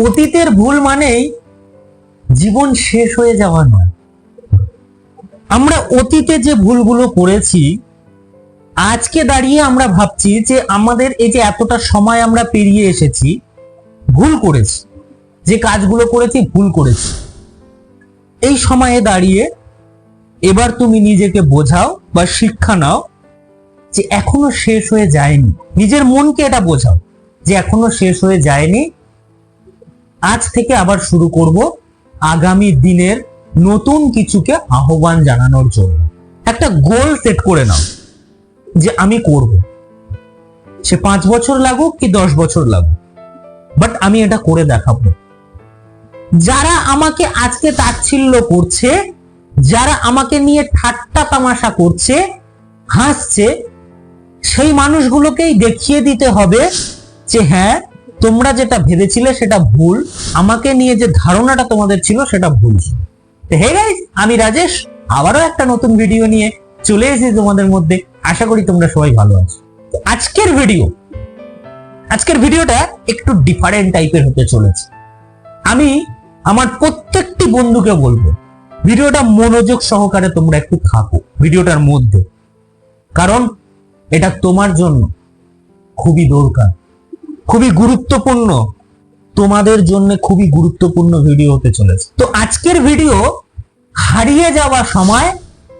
অতীতের ভুল মানেই জীবন শেষ হয়ে যাওয়া নয়। আমরা অতীতে যে ভুলগুলো করেছি, আজকে দাঁড়িয়ে আমরা ভাবছি যে আমাদের এই যে এতটা সময় আমরা পেরিয়ে এসেছি, ভুল করেছি। যে কাজগুলো করেছি, ভুল করেছি। এই সময়ে দাঁড়িয়ে এবার তুমি নিজেকে বোঝাও বা শিক্ষা নাও যে এখনও শেষ হয়ে যায়নি। নিজের মনকে এটা বোঝাও যে এখনও শেষ হয়ে যায়নি আজ থেকে আবার শুরু করব আগামী দিনের নতুন কিছুকে আহ্বান জানানোর জন্য। একটা গোল সেট করে নাও যে আমি করব। সে পাঁচ বছর লাগুক কি দশ বছর লাগুক। বাট আমি এটা করে দেখাবো। যারা আমাকে আজকে তাচ্ছিল্য করছে, যারা আমাকে নিয়ে ঠাট্টা তামাশা করছে, হাসছে, সেই মানুষগুলোকেই দেখিয়ে দিতে হবে যে হ্যাঁ তোমরা যেটা ভেবেছিলে সেটা ভুল, আমাকে নিয়ে যে ধারণাটা তোমাদের ছিল সেটা ভুল ছিল। হে গাইস আমি রাজেশ, আবারও একটা নতুন ভিডিও নিয়ে চলে এসেছি তোমাদের মধ্যে। আশা করি তোমরা সবাই ভালো আছো। আজকের ভিডিও আজকের ভিডিওটা একটু ডিফারেন্ট টাইপের হতে চলেছে। আমি আমার প্রত্যেকটি বন্ধুকে বলব ভিডিওটা মনোযোগ সহকারে তোমরা একটু থাকো ভিডিওটার মধ্যে। কারণ এটা তোমার জন্য খুবই দরকার। খুবই গুরুত্বপূর্ণ। তোমাদের জন্য খুবই গুরুত্বপূর্ণ ভিডিও হতে চলেছে। তো আজকের ভিডিও হারিয়ে যাওয়া সময়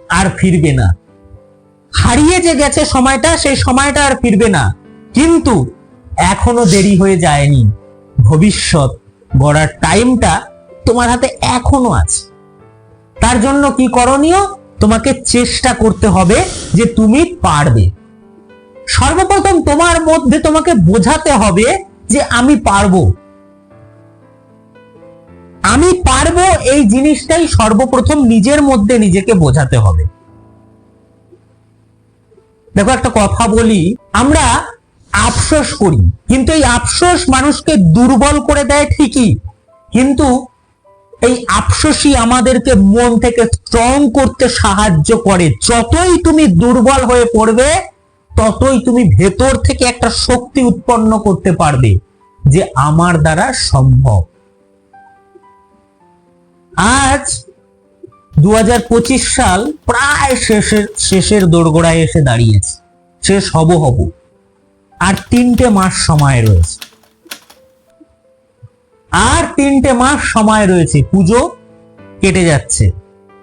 আর ফিরবে না। হারিয়ে যে গেছে সময়টা, সেই সময়টা আর ফিরবে না। কিন্তু এখনও দেরি হয়ে যায়নি। ভবিষ্যৎ গড়ার টাইমটা তোমার হাতে এখনও আছে। তার জন্য কি করণীয়? তোমাকে চেষ্টা করতে হবে যে তুমি পারবে। সর্বপ্রথম তোমার মধ্যে তোমাকে বোঝাতে হবে যে আমি পারব। আমি পারব এই জিনিসটাই সর্বপ্রথম নিজের মধ্যে নিজেকে বোঝাতে হবে। দেখো একটা কথা বলি, আমরা আফসোস করি, কিন্তু এই আফসোস মানুষকে দুর্বল করে দেয় ঠিকই, কিন্তু এই আফসোসই আমাদেরকে মন থেকে স্ট্রং করতে সাহায্য করে। যতই তুমি দুর্বল হয়ে পড়বে ততই তুমি ভেতর থেকে একটা শক্তি উৎপন্ন করতে পারবে যে আমার দ্বারা সম্ভব। আজ দু হাজার পঁচিশ সাল প্রায় শেষের শেষের দোরগোড়ায় এসে দাঁড়িয়েছে। শেষ হব হব। আর তিনটে মাস সময় রয়েছে। আর তিনটে মাস সময় রয়েছে। পুজো কেটে যাচ্ছে।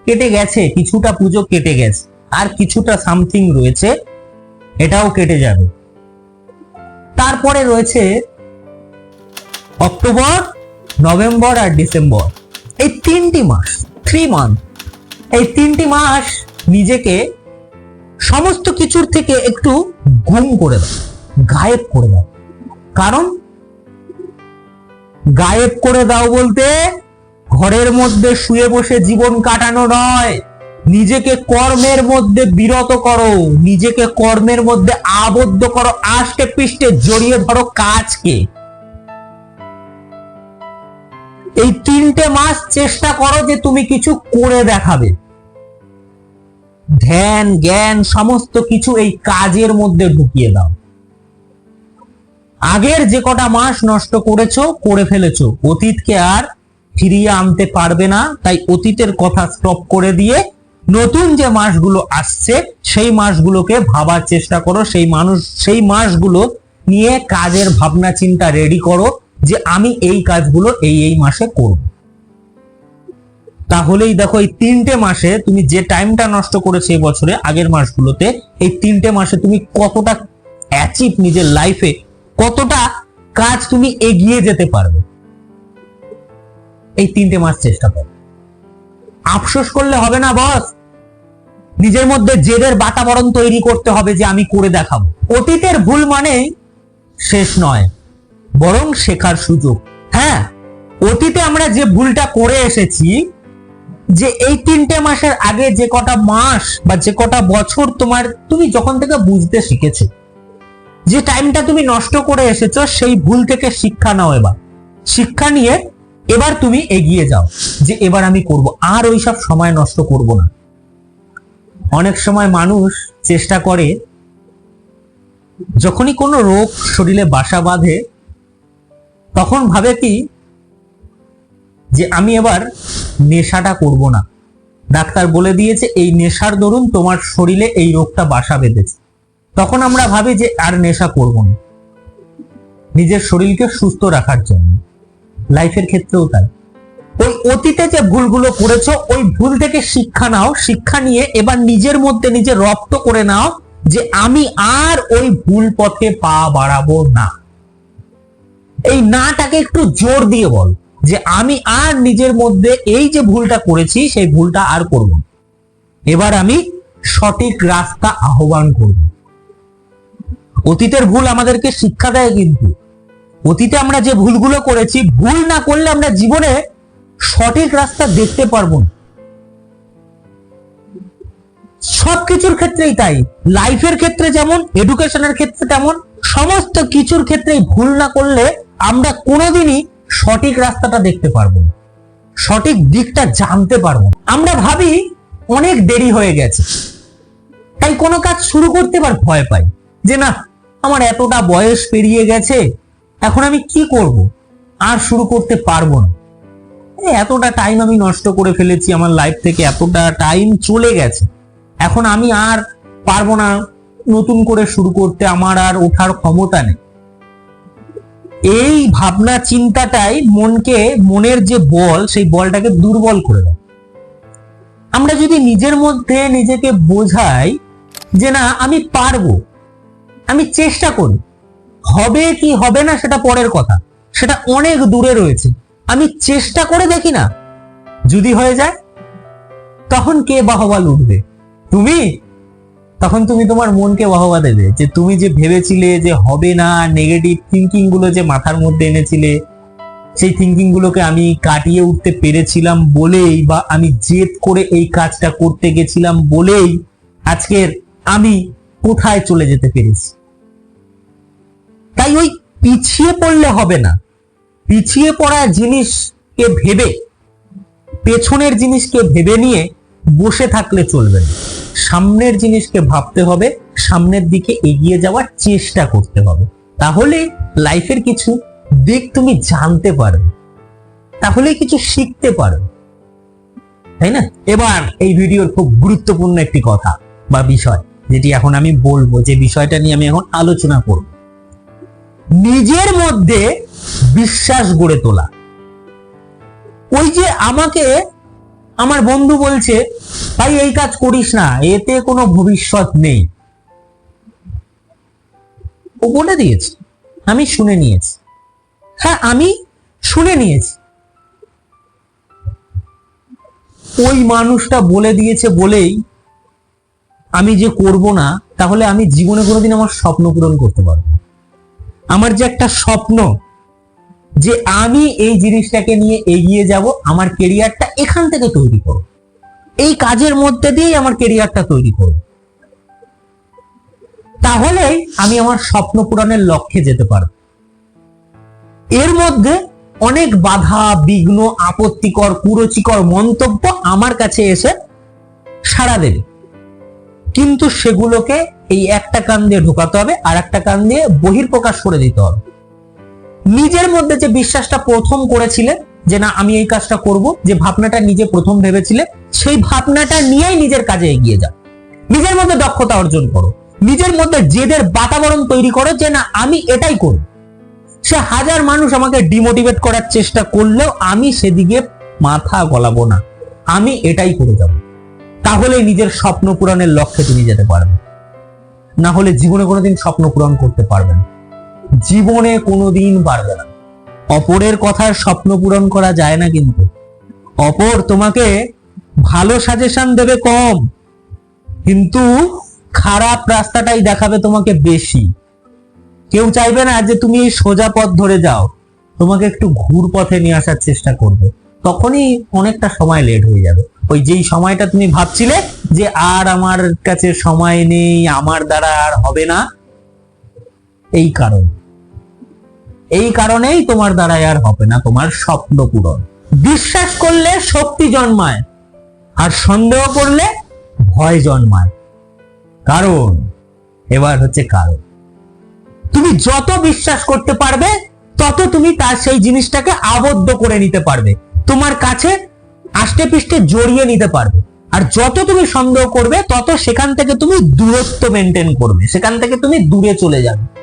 কেটে গেছে, কিছুটা পুজো কেটে গেছে। আর কিছুটা সামথিং রয়েছে এটাও কেটে যাবে। তারপরে রয়েছে অক্টোবর, নভেম্বর আর ডিসেম্বর। এই তিনটি মাস থ্রি মান্থ এই তিনটি মাস নিজেকে সমস্ত কিছুর থেকে একটু গুম করে দাও, গায়েব করে দাও। কারণ গায়েব করে দাও বলতে ঘরের মধ্যে শুয়ে বসে জীবন কাটানো নয়। নিজেকে কর্মের মধ্যে বিরত করো, নিজেকে কর্মের মধ্যে আবদ্ধ করো আষ্টে পৃষ্ঠে জড়িয়ে ধরো কাজকে। এই তিনটে মাস চেষ্টা করো যে তুমি কিছু করে দেখাবে। ধ্যান, জ্ঞান, সমস্ত কিছু এই কাজের মধ্যে ঢুকিয়ে দাও। আগের যে কটা মাস নষ্ট করেছ, করে ফেলেছো, অতীতকে আর ফিরিয়ে আনতে পারবে না, তাই অতীতের কথা স্টপ করে দিয়ে নতুন যে মাসগুলো আসছে, সেই মাসগুলোকে ভাবার চেষ্টা করো, সেই মানুষ, সেই মাসগুলো নিয়ে কাজের ভাবনা চিন্তা রেডি করো যে আমি এই কাজগুলো এই এই মাসে করব। তাহলেই দেখো এই তিনটে মাসে তুমি যে টাইমটা নষ্ট করেছ এই বছরে, আগের মাসগুলোতে, এই তিনটে মাসে তুমি কতটা অ্যাচিভ নিজের লাইফে কতটা কাজ তুমি এগিয়ে যেতে পারবে। এই তিনটে মাস চেষ্টা করো। আফসোস করলে হবে না বস নিজের মধ্যে জেদের বাতাবরণ তৈরি করতে হবে যে আমি করে দেখাবো। অতীতের ভুল মানেই শেষ নয়, বরং শেখার সুযোগ। হ্যাঁ অতীতে আমরা যে ভুলটা করে এসেছি, যে এই তিনটে মাসের আগে যে কটা মাস বা যে কটা বছর তোমার তুমি যখন থেকে বুঝতে শিখেছো, যে টাইমটা তুমি নষ্ট করে এসেছ, সেই ভুল থেকে শিক্ষা নাও এবার। শিক্ষা নিয়ে এবার তুমি এগিয়ে যাও, যে এবার আমি করব। আর ওইসব সময় নষ্ট করব না। অনেক সময় মানুষ চেষ্টা করে, যখনই কোনো রোগ শরীরে বাসা বাঁধে, তখন ভাবে কি, যে আমি এবার নেশাটা করব না। ডাক্তার বলে দিয়েছে, এই নেশার দরুন তোমার শরীরে এই রোগটা বাসা বেঁধেছে। তখন আমরা ভাবি যে আর নেশা করব না। নিজের শরীরকে সুস্থ রাখার জন্য। লাইফের ক্ষেত্রেও তাই। ওই অতীতে যে ভুলগুলো করেছ, ওই ভুল থেকে শিক্ষা নাও, শিক্ষা নিয়ে এবার নিজের মধ্যে নিজে রপ্ত করে নাও যে আমি আর ওই ভুল পথে পা বাড়াবো না। এই নাটাকে একটু জোর দিয়ে বল যে আমি আর নিজের মধ্যে এই যে ভুলটা করেছি, সেই ভুলটা আর করব। এবার আমি সঠিক রাস্তা আহ্বান করব। অতীতের ভুল আমাদেরকে শিক্ষা দেয় কিন্তু। অতীতে আমরা যে ভুলগুলো করেছি, ভুল না করলে আমরা জীবনে সঠিক রাস্তা দেখতে পারব না। সবকিছুর ক্ষেত্রেই তাই। লাইফের ক্ষেত্রে যেমন এডুকেশনের ক্ষেত্রে তেমন, সমস্ত কিছুর ক্ষেত্রেই ভুল না করলে আমরা কোনোদিনই সঠিক রাস্তাটা দেখতে পারব না। সঠিক দিকটা জানতে পারব। আমরা ভাবি অনেক দেরি হয়ে গেছে। তাই কোনো কাজ শুরু করতে এবার ভয় পাই যে, না, আমার এতটা বয়স পেরিয়ে গেছে, এখন আমি কি করব? আর শুরু করতে পারব না। এতটা টাইম আমি নষ্ট করে ফেলেছি আমার লাইফ থেকে, এতটা টাইম চলে গেছে। এখন আমি আর পারব না নতুন করে শুরু করতে, আমার আর ওঠার ক্ষমতা নেই। এই ভাবনা চিন্তাটাই মনকে, মনের যে বল, সেই বলটাকে দুর্বল করে দেয়। আমরা যদি নিজের মধ্যে নিজেকে বোঝাই যে না, আমি পারব, আমি চেষ্টা করি, হবে কি হবে না সেটা পরের কথা। সেটা অনেক দূরে রয়েছে। আমি চেষ্টা করে দেখি না। যদি হয়ে যায়, তখন কে বাহবা লুটবে? তুমি? তখন তুমি তোমার মনকে বাহবা দেবে যে তুমি যে ভেবেছিলে যে হবে না নেগেটিভ থিঙ্কিংগুলো যে মাথার মধ্যে এনেছিলে, সেই থিঙ্কিং গুলোকে আমি কাটিয়ে উঠতে পেরেছিলাম বলেই বা আমি জেদ করে এই কাজটা করতে গেছিলাম বলেই আজকের আমি কোথায় চলে যেতে পেরেছি? তাই ওই পিছিয়ে পড়লে হবে না। পিছিয়ে পড়া জিনিসকে ভেবে, পেছনের জিনিসকে ভেবে নিয়ে বসে থাকলে চলবে না। সামনের জিনিসকে ভাবতে হবে, সামনের দিকে এগিয়ে যাওয়ার চেষ্টা করতে হবে। তাহলে লাইফের কিছু দিক তুমি জানতে পারবে তাহলে কিছু শিখতে পারবে। তাই না? এবার এই ভিডিওর খুব গুরুত্বপূর্ণ একটি কথা বা বিষয়, যেটি এখন আমি বলব, যে বিষয়টা নিয়ে আমি এখন আলোচনা করব। নিজের মধ্যে বিশ্বাস গড়ে তোলা। ওই যে আমাকে আমার বন্ধু বলছে, ভাই, এই কাজ করিস না, এতে কোনো ভবিষ্যৎ নেই। ও বলে দিয়েছে, আমি শুনে নিয়েছি। হ্যাঁ আমি শুনে নিয়েছি। ওই মানুষটা বলে দিয়েছে বলেই আমি যে করব না, তাহলে আমি জীবনে কোনোদিন আমার স্বপ্ন পূরণ করতে পারব। আমার যে একটা স্বপ্ন যে আমি এই জিনিসটাকে নিয়ে এগিয়ে যাব, আমার কেরিয়ারটা এখান থেকে তৈরি করব এই কাজের মধ্যে দিয়েই আমার কেরিয়ারটা তৈরি করব তাহলে আমি আমার স্বপ্ন পূরণের লক্ষ্যে যেতে পারব। এর মধ্যে অনেক বাধা, বিঘ্ন, আপত্তিকর, কুরুচিকর মন্তব্য আমার কাছে এসে সাড়া দেবে। কিন্তু সেগুলোকে এই একটা কান দিয়ে ঢোকাতে হবে আর একটা কান দিয়ে বহির্প্রকাশ করে দিতে হবে। নিজের মধ্যে যে বিশ্বাসটা প্রথম করেছিলে, যে না, আমি এই কাজটা করব, যে ভাবনাটা নিজে প্রথম ভেবেছিলে, সেই ভাবনাটা নিয়েই নিজের কাজে এগিয়ে যাও। নিজের মধ্যে দক্ষতা অর্জন করো। নিজের মধ্যে জেদের বাতাবরণ তৈরি করো, যে না, আমি এটাই করব। সে হাজার মানুষ আমাকে ডিমোটিভেট করার চেষ্টা করলেও আমি সেদিকে মাথা গলাবো না। আমি এটাই করে যাব। তাহলেই নিজের স্বপ্ন পূরণের লক্ষ্যে তুমি যেতে পারবে। না হলে জীবনে কোনোদিন স্বপ্ন পূরণ করতে পারবে না। জীবনে কোনোদিন পারবে না। অপরের কথার স্বপ্ন পূরণ করা যায় না কিন্তু। অপর তোমাকে ভালো সাজেশন দেবে কম। কিন্তু খারাপ রাস্তাটাই দেখাবে তোমাকে বেশি। কেউ চাইবে না যে তুমি সোজা পথ ধরে যাও। তোমাকে একটু ঘুর পথে নিয়ে আসার চেষ্টা করবে। তখনই অনেকটা সময় লেট হয়ে যাবে। ওই যেই সময়টা তুমি ভাবছিলে যে আর আমার কাছে সময় নেই, আমার দ্বারা আর হবে না, এই কারণ। এই কারণেই তোমার দ্বারাই আর হবে না, তোমার স্বপ্ন পূরণ। বিশ্বাস করলে শক্তি জন্মায়, আর সন্দেহ করলে ভয় জন্মায়। কারণ, এবার হচ্ছে কারণ। তুমি যত বিশ্বাস করতে পারবে, তত তুমি তার সেই জিনিসটাকে আবদ্ধ করে নিতে পারবে। তোমার কাছে আষ্টে পিষ্টে জড়িয়ে নিতে পারবে। আর যত তুমি সন্দেহ করবে, তত সেখান থেকে তুমি দূরত্ব মেনটেন করবে। সেখান থেকে তুমি দূরে চলে যাবে।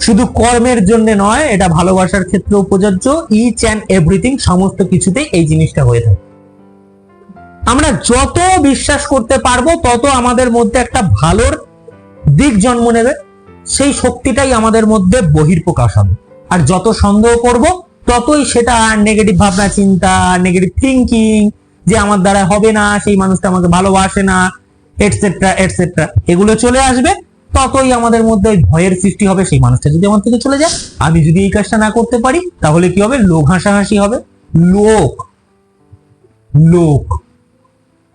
শুধু কর্মের জন্য নয়, এটা ভালোবাসার ক্ষেত্রেও প্রযোজ্য। ইচ অ্যান্ড এভরিথিং সমস্ত কিছুতেই এই জিনিসটা হয়ে থাকে। আমরা যত বিশ্বাস করতে পারব, তত আমাদের মধ্যে একটা ভালোর দিক জন্ম নেবে। সেই শক্তিটাই আমাদের মধ্যে বহির্প্রকাশ হবে। আর যত সন্দেহ করব, ততই সেটা নেগেটিভ ভাবনা, চিন্তা নেগেটিভ থিঙ্কিং যে আমার দ্বারা হবে না, সেই মানুষটা আমাকে ভালোবাসে না এটসেট্রা এটসেট্রা এগুলো চলে আসবে। ততই আমাদের মধ্যে ভয়ের সৃষ্টি হবে, সেই মানুষটা যদি আমার থেকে চলে যায়, আমি যদি এই কাজটা না করতে পারি, তাহলে কি হবে? লোক হাসাহাসি হবে। লোক লোক,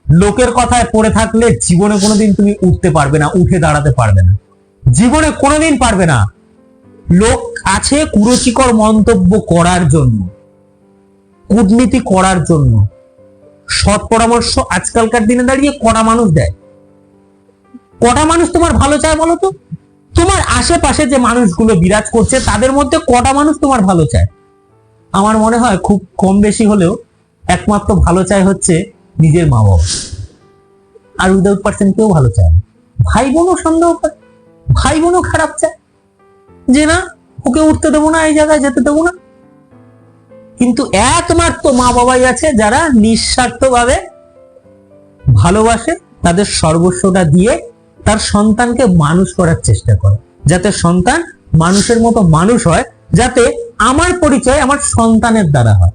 লোকের কথায় পড়ে থাকলে জীবনে কোনোদিন তুমি উঠতে পারবে না, উঠে দাঁড়াতে পারবে না। জীবনে কোনোদিন পারবে না। লোক আছে কুরুচিকর মন্তব্য করার জন্য, কূটনীতি করার জন্য। সৎ পরামর্শ আজকালকার দিনে দাঁড়িয়ে কড়া মানুষ দেয়। কটা মানুষ তোমার ভালো চায় বলো তো? তোমার আশেপাশে যে মানুষগুলো বিরাজ করছে, তাদের মধ্যে কটা মানুষ তোমার ভালো চায়? আমার মনে হয় খুব কম বেশি হলেও একমাত্র ভালো চায় হচ্ছে নিজের মা বাবা। আর উইদাউট পার্সেন্ট কেউ ভালো চায় ভাই বোনও সন্দেহ করে ভাই বোনও খারাপ চায়। যে না, ওকে উঠতে দেবো না, এই জায়গায় যেতে দেবো না। কিন্তু একমাত্র মা বাবাই আছে যারা নিঃস্বার্থভাবে ভালোবাসে, তাদের সর্বস্বটা দিয়ে তার সন্তানকে মানুষ করার চেষ্টা করে। যাতে সন্তান মানুষের মতো মানুষ হয়, যাতে আমার পরিচয় আমার সন্তানের দ্বারা হয়।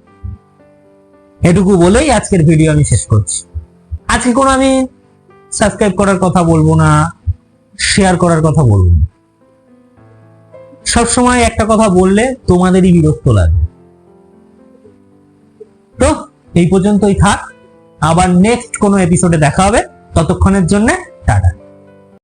এটুকু বলেই আজকের ভিডিও আমি শেষ করছি। আজকে কোনো আমি সাবস্ক্রাইব করার কথা বলব না শেয়ার করার কথা বলব না। সবসময় একটা কথা বললে তোমাদেরই বিরক্ত লাগে। তো, এই পর্যন্তই থাক। আবার নেক্সট কোনো এপিসোডে দেখা হবে। ততক্ষণের জন্য টাটা।